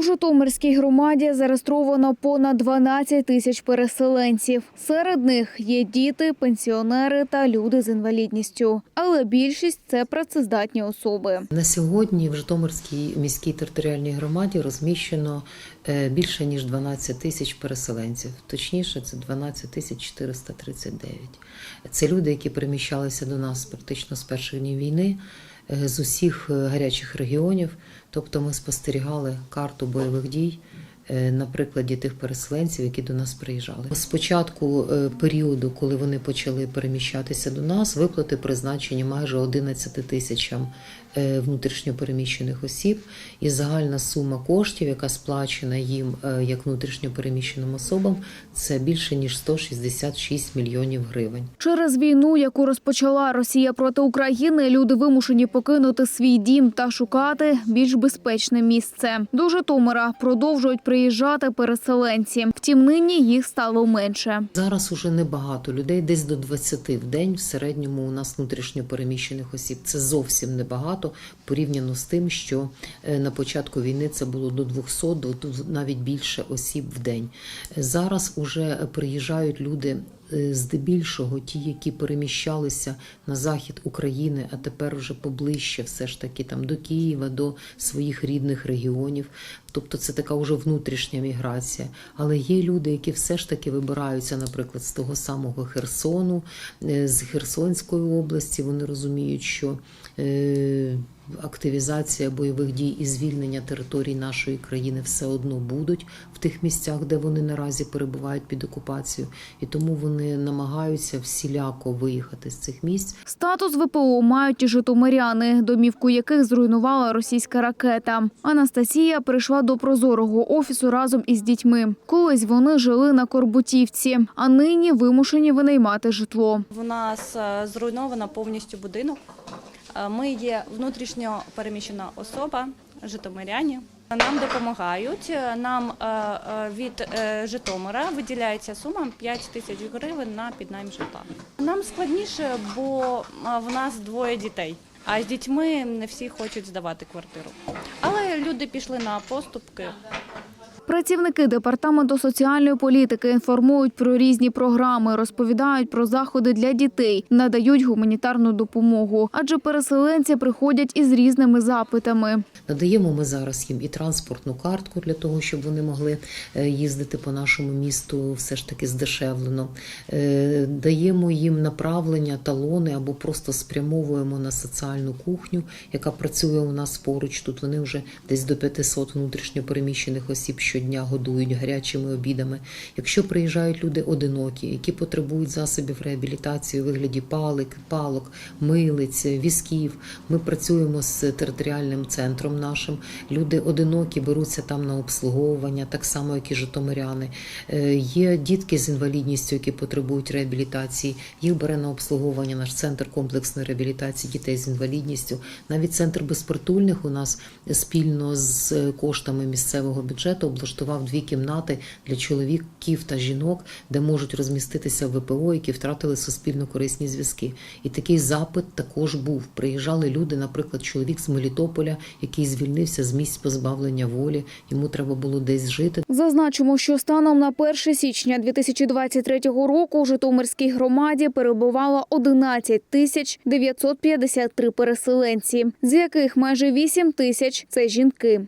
У Житомирській громаді зареєстровано понад 12 тисяч переселенців. Серед них є діти, пенсіонери та люди з інвалідністю. Але більшість це працездатні особи. На сьогодні в Житомирській міській територіальній громаді розміщено е, більше ніж 12 тисяч переселенців. Точніше, це 12 тисяч 439. Це люди, які переміщалися до нас практично з перших днів війни з усіх е, гарячих регіонів. Тобто ми спостерігали карту бойових дій. е, На прикладі тих переселенців, які до нас приїжджали, з початку е, періоду, коли вони почали переміщатися до нас, виплати призначені майже 11 тисячам е, внутрішньопереміщених осіб, і загальна сума коштів, яка сплачена їм е, як внутрішньопереміщеним особам, це більше ніж 166 мільйонів гривень. Через війну, яку розпочала Росія проти України, люди вимушені покинути свій дім та шукати більш безпечне місце. До Житомира продовжують приїжджати переселенці. Втім, нині їх стало менше. Зараз уже небагато людей, десь до 20 в день в середньому у нас внутрішньопереміщених осіб. Це зовсім небагато порівняно з тим, що е, на початку війни це було до 200, до навіть більше осіб в день. Зараз уже приїжджають люди. Е, Здебільшого ті, які переміщалися на захід України, а тепер вже поближче, все ж таки там до Києва, до своїх рідних регіонів. Тобто це така вже внутрішня міграція. Але є люди, які все ж таки вибираються, наприклад, з того самого Херсону, е, з Херсонської області. Вони розуміють, що е, активізація бойових дій і звільнення територій нашої країни все одно будуть в тих місцях, де вони наразі перебувають під окупацією, і тому вони намагаються всіляко виїхати з цих місць. Статус ВПО мають і житомиряни, домівку яких зруйнувала російська ракета. Анастасія прийшла до прозорого офісу разом із дітьми. Колись вони жили на Корбутівці, а нині вимушені винаймати житло. У нас е, зруйновано повністю будинок. Е, Ми є внутрішньо переміщена особа, житомиряні. Нам допомагають. Е, Нам е, від Житомира виділяється сума 5 тисяч гривень на піднайм житла. Нам складніше, бо в нас двоє дітей. А з дітьми не всі хочуть здавати квартиру. Але люди пішли на поступки. Працівники департаменту соціальної політики інформують про різні програми, розповідають про заходи для дітей, надають гуманітарну допомогу. Адже переселенці приходять із різними запитами. Надаємо ми зараз їм і транспортну картку для того, щоб вони могли е, їздити по нашому місту все ж таки здешевлено. Е, Даємо їм направлення, талони або просто спрямовуємо на соціальну кухню, яка працює у нас поруч. Тут вони вже десь до 500 внутрішньопереміщених осіб щодня годують гарячими обідами. Якщо приїжджають люди одинокі, які потребують засобів реабілітації у вигляді палик, палок, милиць, візків, ми працюємо з територіальним центром нашим. Люди одинокі беруться там на обслуговування, так само, як і житомиряни. Е, Є дітки з інвалідністю, які потребують реабілітації. Їх бере на обслуговування наш центр комплексної реабілітації дітей з інвалідністю. Навіть центр безпритульних у нас спільно з коштами місцевого бюджету облаштував дві кімнати для чоловіків та жінок, де можуть розміститися ВПО, які втратили суспільно корисні зв'язки. І такий запит також був. Приїжджали люди, наприклад, чоловік з Мелітополя, який звільнився з місць позбавлення волі. Йому треба було десь жити. Зазначимо, що станом на 1 січня 2023 року у Житомирській громаді перебувало 11 тисяч 953 переселенці, з яких майже 8 тисяч – це жінки.